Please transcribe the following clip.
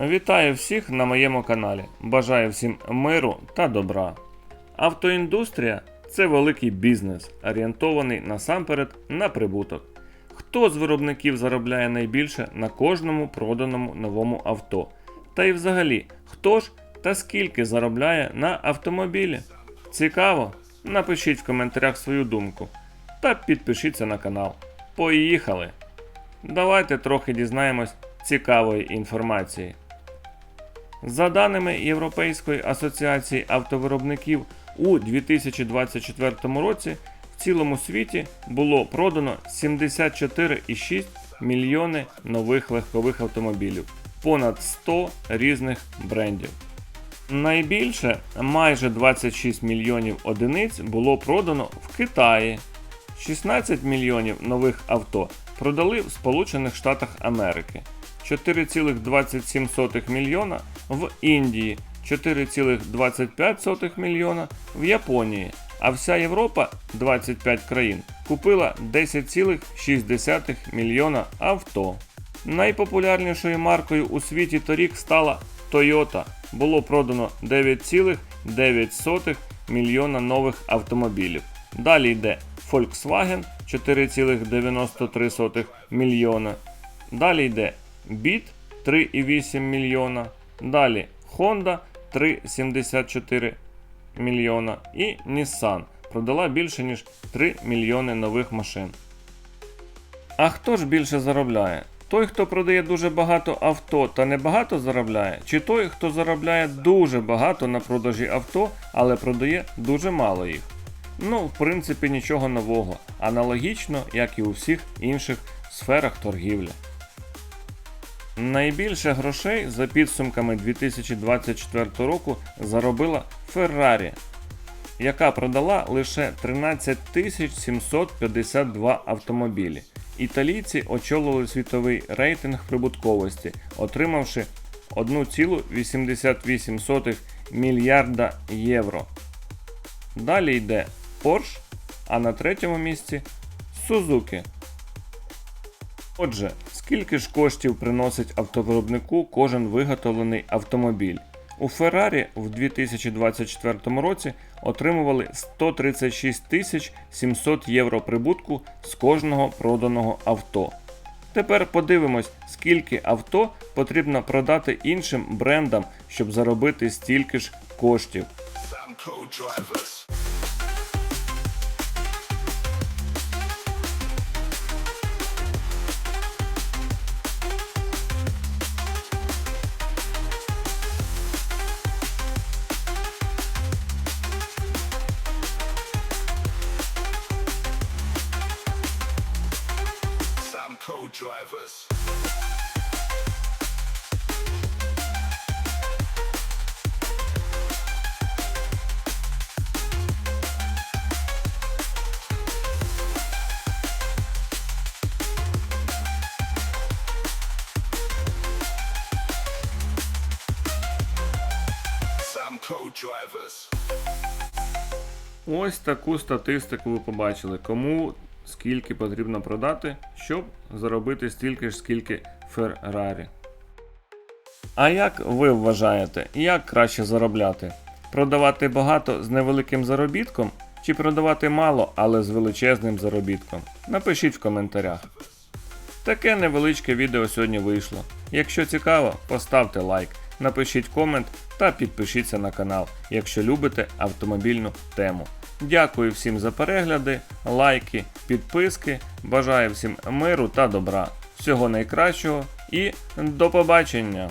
Вітаю всіх на моєму каналі. Бажаю всім миру та добра. Автоіндустрія це великий бізнес, орієнтований насамперед на прибуток. Хто з виробників заробляє найбільше на кожному проданому новому авто? Та й взагалі, хто ж та скільки заробляє на автомобілі? Цікаво? Напишіть в коментарях свою думку та підпишіться на канал. Поїхали! Давайте трохи дізнаємось цікавої інформації. За даними Європейської асоціації автовиробників, у 2024 році в цілому світі було продано 74,6 мільйони нових легкових автомобілів, понад 100 різних брендів. Найбільше майже 26 мільйонів одиниць було продано в Китаї. 16 мільйонів нових авто продали в Сполучених Штатах Америки, 4,27 мільйона в Індії, 4,25 мільйона в Японії, а вся Європа 25 країн купила 10,6 мільйона авто. Найпопулярнішою маркою у світі торік стала Toyota. Було продано 9,9 мільйона нових автомобілів. Далі йде Volkswagen 4,93 мільйона. Далі йде Beat 3,8 мільйона. Далі Honda 3,74 мільйона. І Nissan продала більше ніж 3 мільйони нових машин. А хто ж більше заробляє? Той, хто продає дуже багато авто та небагато заробляє, чи той, хто заробляє дуже багато на продажі авто, але продає дуже мало їх? Ну, в принципі, нічого нового, аналогічно, як і у всіх інших сферах торгівлі. Найбільше грошей за підсумками 2024 року заробила Ferrari, яка продала лише 13 752 автомобілі. Італійці очолили світовий рейтинг прибутковості, отримавши 1,88 мільярда євро. Далі йде Porsche, а на третьому місці Suzuki. Отже, скільки ж коштів приносить автовиробнику кожен виготовлений автомобіль? У Ferrari в 2024 році отримували 136 тисяч 700 євро прибутку з кожного проданого авто. Тепер подивимось, скільки авто потрібно продати іншим брендам, щоб заробити стільки ж коштів. Samco drivers. Samco drivers. Samco drivers. Ось таку статистику ви побачили, кому скільки потрібно продати, щоб заробити стільки ж, скільки Феррарі. А як ви вважаєте, як краще заробляти? Продавати багато з невеликим заробітком чи продавати мало, але з величезним заробітком? Напишіть в коментарях. Таке невеличке відео сьогодні вийшло. Якщо цікаво, поставте лайк, напишіть комент та підпишіться на канал, якщо любите автомобільну тему. Дякую всім за перегляди, лайки, підписки. Бажаю всім миру та добра. Всього найкращого і до побачення!